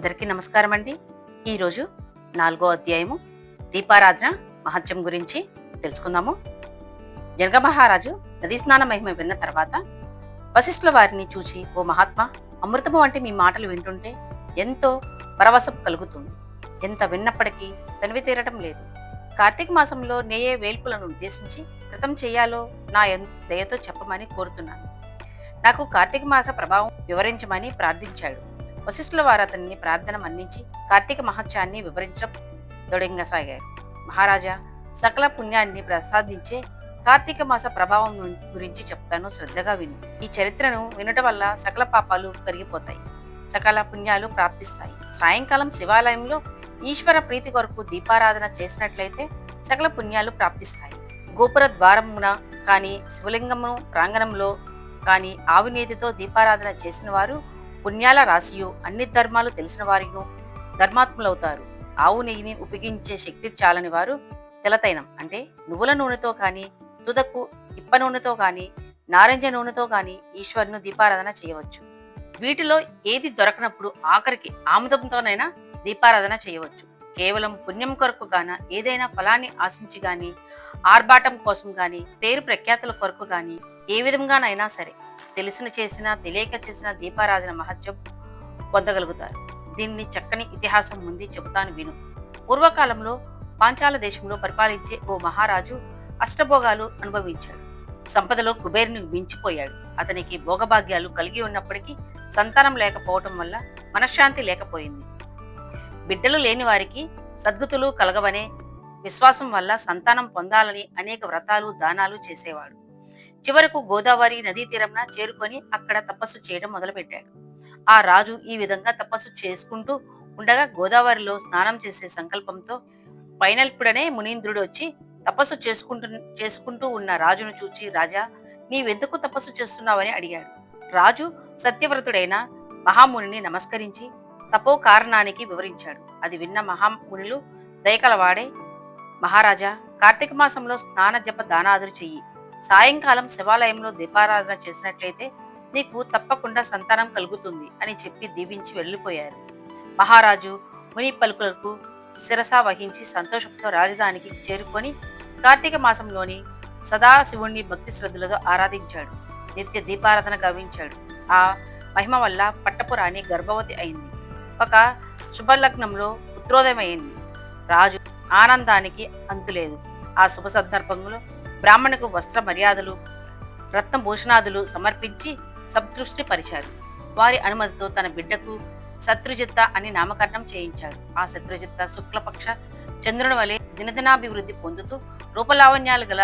అందరికీ నమస్కారం అండి ఈరోజు నాలుగో అధ్యాయము దీపారాధన మహత్యం గురించి తెలుసుకుందాము. జనగ మహారాజు నదీ స్నాన మహిమ విన్న తర్వాత వశిష్ఠుల వారిని చూచి ఓ మహాత్మా అమృతము వంటి మీ మాటలు వింటుంటే ఎంతో పరవశం కలుగుతుంది. ఎంత విన్నప్పటికీ తనివి తీరటం లేదు. కార్తీక మాసంలో నేయే వేల్పులను ఉద్దేశించి కృతం చేయాలో నా ఎన్- దయతో చెప్పమని కోరుతున్నాను. నాకు కార్తీక మాస ప్రభావం వివరించమని ప్రార్థించాడు. వశిష్ఠుల వారు అతన్ని ప్రార్థన మన్నించి కార్తీక మహత్యాన్ని వివరించడం దొడంగసాగారు మహారాజా సకల పుణ్యాన్ని ప్రసాదించే కార్తీక మాస ప్రభావం గురించి చెప్తాను శ్రద్ధగా విను. ఈ చరిత్రను వినటం వల్ల సకల పాపాలు కరిగిపోతాయి. సకల పుణ్యాలు ప్రాప్తిస్తాయి. సాయంకాలం శివాలయంలో ఈశ్వర ప్రీతి కొరకు దీపారాధన చేసినట్లయితే సకల పుణ్యాలు ప్రాప్తిస్తాయి. గోపుర ద్వారమున కానీ శివలింగము ప్రాంగణంలో కానీ ఆవునేతితో దీపారాధన చేసిన వారు పుణ్యాల రాశియు అన్ని ధర్మాలు తెలిసిన వారిను ధర్మాత్ములవుతారు. ఆవు నెయ్యిని ఉపయోగించే శక్తి చాలని వారు తెలతైనం. అంటే నువ్వుల నూనెతో కానీ తుదకు ఇప్ప నూనెతో కానీ నారింజ నూనెతో కానీ ఈశ్వరును దీపారాధన చేయవచ్చు. వీటిలో ఏది దొరకనప్పుడు ఆఖరికి ఆముదంతోనైనా దీపారాధన చేయవచ్చు. కేవలం పుణ్యం కొరకు గాన ఏదైనా ఫలాన్ని ఆశించి గాని ఆర్భాటం కోసం గాని పేరు ప్రఖ్యాతుల కొరకు గాని ఏ విధంగానైనా సరే తెలిసిన చేసిన తెలియక చేసిన దీపారాజన మహత్యం పొందగలుగుతారు. దీన్ని చక్కని ఇతిహాసం ముందు చెబుతాను విను. పూర్వకాలంలో పాంచాల దేశంలో పరిపాలించే ఓ మహారాజు అష్టభోగాలు అనుభవించాడు. సంపదలో కుబేరుని మించిపోయాడు. అతనికి భోగభాగ్యాలు కలిగి ఉన్నప్పటికీ సంతానం లేకపోవటం వల్ల మనశ్శాంతి లేకపోయింది. బిడ్డలు లేని వారికి సద్గతులు కలగవనే విశ్వాసం వల్ల సంతానం పొందాలని అనేక వ్రతాలు దానాలు చేసేవాడు. చివరకు గోదావరి నదీ తీరంన చేరుకొని అక్కడ తపస్సు చేయడం మొదలుపెట్టాడు. ఆ రాజు ఈ విధంగా తపస్సు చేసుకుంటూ ఉండగా గోదావరిలో స్నానం చేసే సంకల్పంతో పైనల్పుడనే మునీంద్రుడు వచ్చి తపస్సు చేసుకుంటూ చేసుకుంటూ ఉన్న రాజును చూచి రాజా నీవెందుకు తపస్సు చేస్తున్నావని అడిగాడు. రాజు సత్యవ్రతుడైన మహామునిని నమస్కరించి తపో కారణానికి వివరించాడు. అది విన్న మహామునులు దయకలవాడే మహారాజా కార్తీక మాసంలో స్నాన జప దానాదులు చెయ్యి. సాయంకాలం శివాలయంలో దీపారాధన చేసినట్లయితే నీకు తప్పకుండా సంతానం కలుగుతుంది అని చెప్పి దీవించి వెళ్ళిపోయారు. మహారాజు ముని పలుకులకు శిరస వహించి సంతోషంతో రాజధానికి చేరుకొని కార్తీక మాసంలోని సదాశివుణ్ణి భక్తి శ్రద్ధలతో ఆరాధించాడు. నిత్య దీపారాధన గావించాడు. ఆ మహిమ వల్ల పట్టపురాణి గర్భవతి అయింది. ఒక శుభలగ్నంలో పుత్రోదయం అయింది రాజు ఆనందానికి అంతులేదు. ఆ శుభ సందర్భంలో బ్రాహ్మణుకు వస్త్ర మర్యాదలు రత్నభూషణాదులు సమర్పించి సంతృష్టి పరిచారు. వారి అనుమతితో తన బిడ్డకు శత్రుజిత్త అని నామకరణం చేయించాడు ఆ శత్రుజిత్త శుక్లపక్ష చంద్రుని వలె దినదినాభివృద్ధి పొందుతూ రూపలావణ్యాలు గల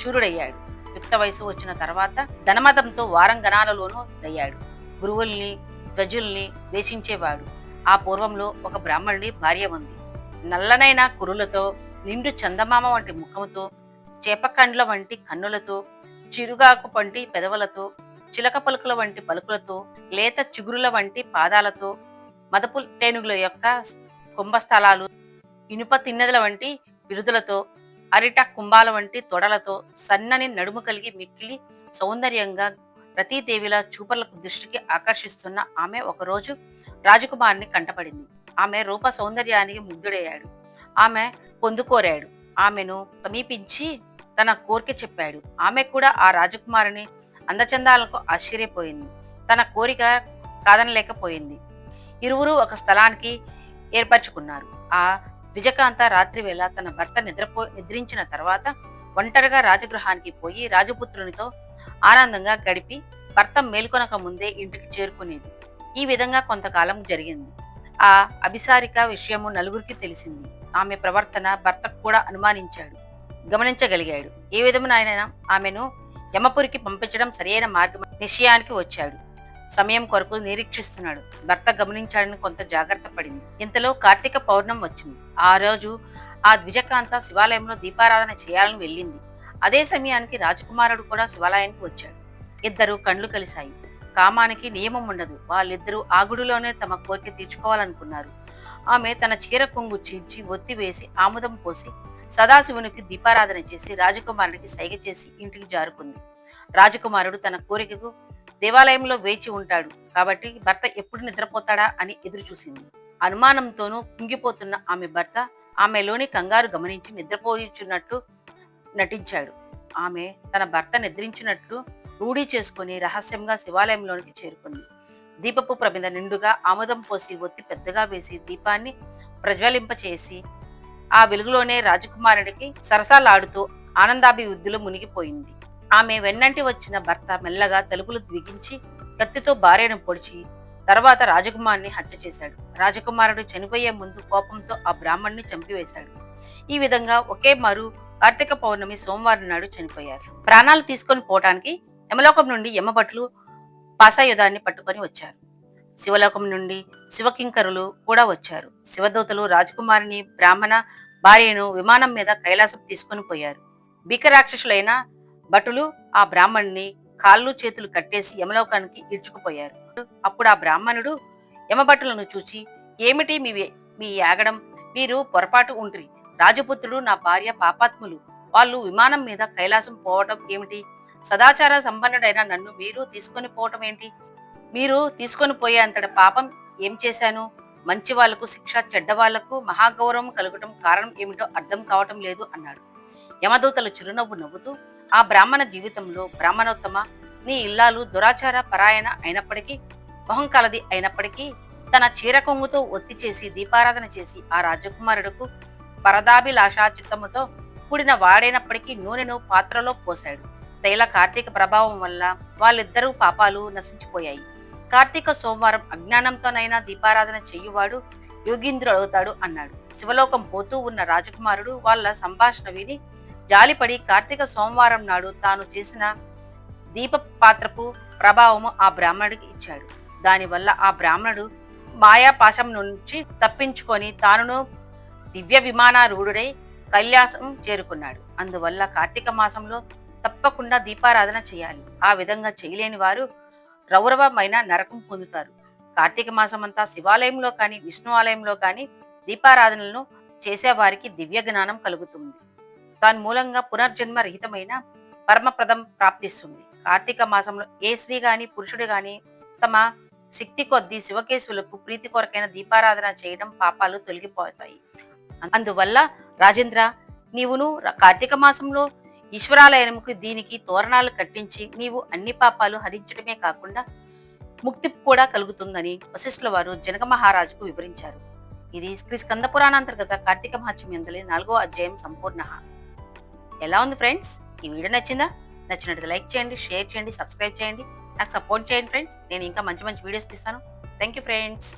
శూరుడయ్యాడు. యుక్త వయసు వచ్చిన తర్వాత ధనమతంతో వారంగణాలలోనూ అయ్యాడు గురువుల్ని ధ్వజుల్ని వేషించేవాడు ఆ పూర్వంలో ఒక బ్రాహ్మణుడి భార్య ఉంది. నల్లనైన కురులతో నిండు చందమామ వంటి ముఖముతో చేపకండ్ల వంటి కన్నులతో చిరుగాకు వంటి పెదవులతో చిలక పలుకుల వంటి పలుకులతో లేత చిగురుల వంటి పాదాలతో మదపు టేనుగుల యొక్క కుంభస్థలాలు ఇనుప తిన్నెదల వంటి బిరుదులతో అరిట కుంభాల వంటి తొడలతో సన్నని నడుము కలిగి మిక్కిలి సౌందర్యంగా ప్రతిదేవిలా చూపర్లకు దృష్టికి ఆకర్షిస్తున్న ఆమె ఒకరోజు రాజకుమారిని కంటపడింది. ఆమె రూప సౌందర్యానికి ముగ్ధుడయ్యాడు. ఆమె పొందుకోరాడు. ఆమెను సమీపించి తన కోరిక చెప్పాడు. ఆమె కూడా ఆ రాజకుమారుని అందచందాలకు ఆశ్చర్యపోయింది. తన కోరిక కాదనలేకపోయింది. ఇరువురు ఒక స్థలానికి ఏర్పరచుకున్నారు. ఆ విజకాంత రాత్రి వేళ తన భర్త నిద్రపో నిద్రించిన తర్వాత ఒంటరిగా రాజగృహానికి పోయి రాజపుత్రునితో ఆనందంగా గడిపి భర్త మేల్కొనక ముందే ఇంటికి చేరుకునేది. ఈ విధంగా కొంతకాలం జరిగింది. ఆ అభిసారిక విషయము నలుగురికి తెలిసింది. ఆమె ప్రవర్తన భర్తకు కూడా అనుమానించాడు. గమనించగలిగాడు. ఏ విధమునైనా ఆమెను యమపురికి పంపించడం సరైన మార్గం నిశ్చయానికి వచ్చాడు. సమయం కొరకు నిరీక్షిస్తున్నాడు. భర్త గమనించాడని కొంత జాగ్రత్త పడింది. ఇంతలో కార్తీక పౌర్ణం వచ్చింది. ఆ రోజు ఆ ద్విజకాంత శివాలయంలో దీపారాధన చేయాలని వెళ్ళింది. అదే సమయానికి రాజకుమారుడు కూడా శివాలయానికి వచ్చాడు. ఇద్దరు కండ్లు కలిశాయి. కామానికి నియమం ఉండదు. వాళ్ళిద్దరూ ఆ గుడిలోనే తమ కోరిక తీర్చుకోవాలనుకున్నారు. ఆమె తన చీర కొంగు చీల్చి ఒత్తి వేసి ఆముదం పోసి సదాశివునికి దీపారాధన చేసి రాజకుమారుడికి సైగ చేసి ఇంటికి జారుకుంది. రాజకుమారుడు తన కోరికకు దేవాలయంలో వేచి ఉంటాడు. కాబట్టి భర్త ఎప్పుడు నిద్రపోతాడా అని ఎదురు చూసింది అనుమానంతోనూ కుంగిపోతున్న ఆమె భర్త ఆమెలోని కంగారు గమనించి నిద్రపోయిచున్నట్లు నటించాడు. ఆమె తన భర్త నిద్రించినట్లు రూఢీ చేసుకుని రహస్యంగా శివాలయంలోనికి చేరుకుంది. దీపపు ప్రమిద నిండుగా ఆముదం పోసి ఒత్తి పెద్దగా వేసి దీపాన్ని ప్రజ్వలింపచేసి ఆ వెలుగులోనే రాజకుమారుడికి సరసాలాడుతూ ఆనందాభివృద్ధిలో మునిగిపోయింది. ఆమె వెన్నంటి వచ్చిన భర్త మెల్లగా తలుపులు బిగించి కత్తితో భార్యను పొడిచి తర్వాత రాజకుమారుని హత్య చేశాడు. రాజకుమారుడు చనిపోయే ముందు కోపంతో ఆ బ్రాహ్మణ్ణి చంపివేశాడు. ఈ విధంగా ఒకే మరు కార్తీక పౌర్ణమి సోమవారం నాడు చనిపోయారు. ప్రాణాలు తీసుకొని పోవటానికి యమలోకం నుండి యమభట్లు పాసాయుధాన్ని పట్టుకొని వచ్చారు. శివలోకం నుండి శివకింకరులు కూడా వచ్చారు. శివదూతలు రాజకుమారిని బ్రాహ్మణ భార్యను విమానం మీద కైలాసం తీసుకొని పోయారు. భీకరాక్షసులైన భటులు ఆ బ్రాహ్మణుని కాళ్ళు చేతులు కట్టేసి యమలోకానికి ఈడ్చుకుపోయారు. అప్పుడు ఆ బ్రాహ్మణుడు యమభటులను చూచి ఏమిటి మీ మీ యాగడం? మీరు పొరపాటు ఉండ్రి. రాజపుత్రుడు నా భార్య పాపాత్ములు. వాళ్ళు విమానం మీద కైలాసం పోవటం ఏమిటి? సదాచార సంపన్నుడైన నన్ను మీరు తీసుకొని పోవటం ఏంటి? మీరు తీసుకొని పోయే అంతటి పాపం ఏం చేశాను? మంచి వాళ్ళకు శిక్ష చెడ్డ వాళ్ళకు మహాగౌరవం కలగటం కారణం ఏమిటో అర్థం కావటం లేదు అన్నాడు. యమదూతలు చిరునవ్వు నవ్వుతూ ఆ బ్రాహ్మణ జీవితంలో బ్రాహ్మణోత్తమ నీ ఇల్లాలు దురాచార పరాయణ అయినప్పటికీ మొహం కలది అయినప్పటికీ తన చీర కొంగుతో ఒత్తి చేసి దీపారాధన చేసి ఆ రాజకుమారుడుకు పరదాభిలాషా చిత్తముతో కూడిన వాడైనప్పటికీ నూనెను పాత్రలో పోశాడు. తైల కార్తీక ప్రభావం వల్ల వాళ్ళిద్దరూ పాపాలు నశించిపోయాయి. కార్తీక సోమవారం అజ్ఞానంతోనైనా దీపారాధన చెయ్యువాడు యోగీంద్రుడు అవుతాడు అన్నాడు. శివలోకం పోతూ ఉన్న రాజకుమారుడు వాళ్ళ సంభాషణ విని జాలిపడి కార్తీక సోమవారం నాడు తాను చేసిన దీప పాత్రపు ప్రభావము ఆ బ్రాహ్మణుడికి ఇచ్చాడు. దానివల్ల ఆ బ్రాహ్మణుడు మాయాపాశం నుంచి తప్పించుకొని తానును దివ్య విమానారూఢుడై కైలాసం చేరుకున్నాడు. అందువల్ల కార్తీక మాసంలో తప్పకుండా దీపారాధన చేయాలి. ఆ విధంగా చేయలేని వారు రౌరవమైన నరకం పొందుతారు. కార్తీక మాసమంతా శివాలయంలో కానీ విష్ణు ఆలయంలో కానీ దీపారాధనలను చేసేవారికి దివ్య జ్ఞానం కలుగుతుంది. దాని మూలంగా పునర్జన్మ రహితమైన పరమప్రదం ప్రాప్తిస్తుంది. కార్తీక మాసంలో ఏ స్త్రీ గాని పురుషుడు గాని తమ శక్తి కొద్దీ శివకేశులకు ప్రీతి కొరకైన దీపారాధన చేయడం పాపాలు తొలగిపోతాయి. అందువల్ల రాజేంద్ర నీవును కార్తీక మాసంలో ఈశ్వరాలయముకు దీనికి తోరణాలు కట్టించి నీవు అన్ని పాపాలు హరించడమే కాకుండా ముక్తి కూడా కలుగుతుందని వశిష్ఠుల వారు జనక మహారాజుకు వివరించారు. ఇది శ్రీ స్కంద పురాణాంతర్గత కార్తీక మహత్యం ఎందలి నాలుగో అధ్యాయం సంపూర్ణ. ఎలా ఉంది ఫ్రెండ్స్? ఈ వీడియో నచ్చిందా? నచ్చినట్టు లైక్ చేయండి షేర్ చేయండి సబ్స్క్రైబ్ చేయండి. నాకు సపోర్ట్ చేయండి ఫ్రెండ్స్. నేను ఇంకా మంచి మంచి వీడియోస్ తీస్తాను. Thank you friends.